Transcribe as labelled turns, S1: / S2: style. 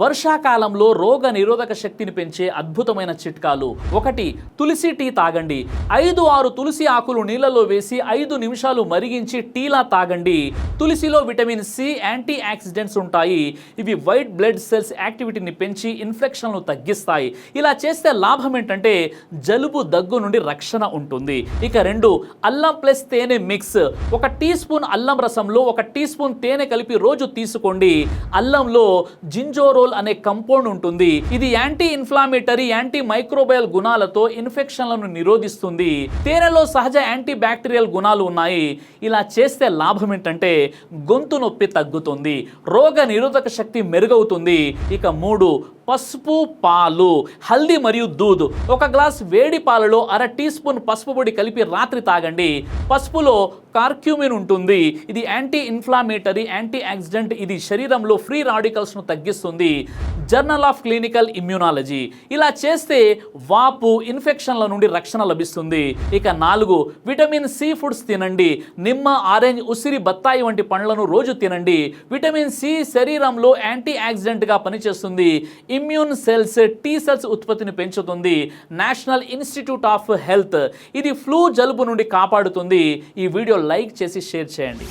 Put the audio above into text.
S1: వర్షాకాలంలో రోగ నిరోధక శక్తిని పెంచే అద్భుతమైన చిట్కాలు. ఒకటి తులసి టీ తాగండి. ఐదు ఆరు తులసి ఆకులు నీళ్ళలో వేసి ఐదు నిమిషాలు మరిగించి టీలా తాగండి. తులసిలో విటమిన్ సి యాంటీ ఆక్సిడెంట్స్ ఉంటాయి. ఇవి వైట్ బ్లడ్ సెల్స్ యాక్టివిటీని పెంచి ఇన్ఫెక్షన్లు తగ్గిస్తాయి. ఇలా చేస్తే లాభం ఏంటంటే జలుబు దగ్గు నుండి రక్షణ ఉంటుంది. ఇక రెండు అల్లం ప్లస్ తేనె మిక్స్. ఒక టీ స్పూన్ అల్లం రసంలో ఒక టీ స్పూన్ తేనె కలిపి రోజు తీసుకోండి. అల్లంలో జింజోరోల్ అనే కంపౌండ్ ఉంటుంది. ఇది యాంటీ ఇన్ఫ్లామేటరీ యాంటీ మైక్రోబయల్ గుణాలతో ఇన్ఫెక్షన్లను నిరోధిస్తుంది. తేనెలో సహజ యాంటీ బ్యాక్టీరియల్ గుణాలు ఉన్నాయి. ఇలా చేస్తే లాభం ఏంటంటే గొంతు నొప్పి తగ్గుతుంది. రోగ నిరోధక శక్తి మెరుగవుతుంది. ఇక మూడు పసుపు పాలు హల్దీ మరియు దూద్. ఒక గ్లాస్ వేడి పాలలో అర టీ స్పూన్ పసుపు పొడి కలిపి రాత్రి తాగండి. పసుపులో కార్క్యూమిన్ ఉంటుంది. ఇది యాంటీ ఇన్ఫ్లామేటరీ యాంటీ ఆక్సిడెంట్ ఇది శరీరంలో ఫ్రీ రాడికల్స్ను తగ్గిస్తుంది. జర్నల్ ఆఫ్ క్లినికల్ ఇమ్యూనాలజీ ఇలా చేస్తే వాపు ఇన్ఫెక్షన్ల నుండి రక్షణ లభిస్తుంది. ఇక నాలుగు విటమిన్ సి ఫుడ్స్ తినండి. నిమ్మ ఆరెంజ్ ఉసిరి బత్తాయి వంటి పండ్లను రోజు తినండి. విటమిన్ సి శరీరంలో యాంటీ ఆక్సిడెంట్గా పనిచేస్తుంది. ఇమ్యూన్ సెల్స్ టీ సెల్స్ ఉత్పత్తిని పెంచుతుంది. నేషనల్ ఇన్స్టిట్యూట్ ఆఫ్ హెల్త్ ఇది ఫ్లూ జలుబు నుండి కాపాడుతుంది. ఈ వీడియో లైక్ చేసి షేర్ చేయండి.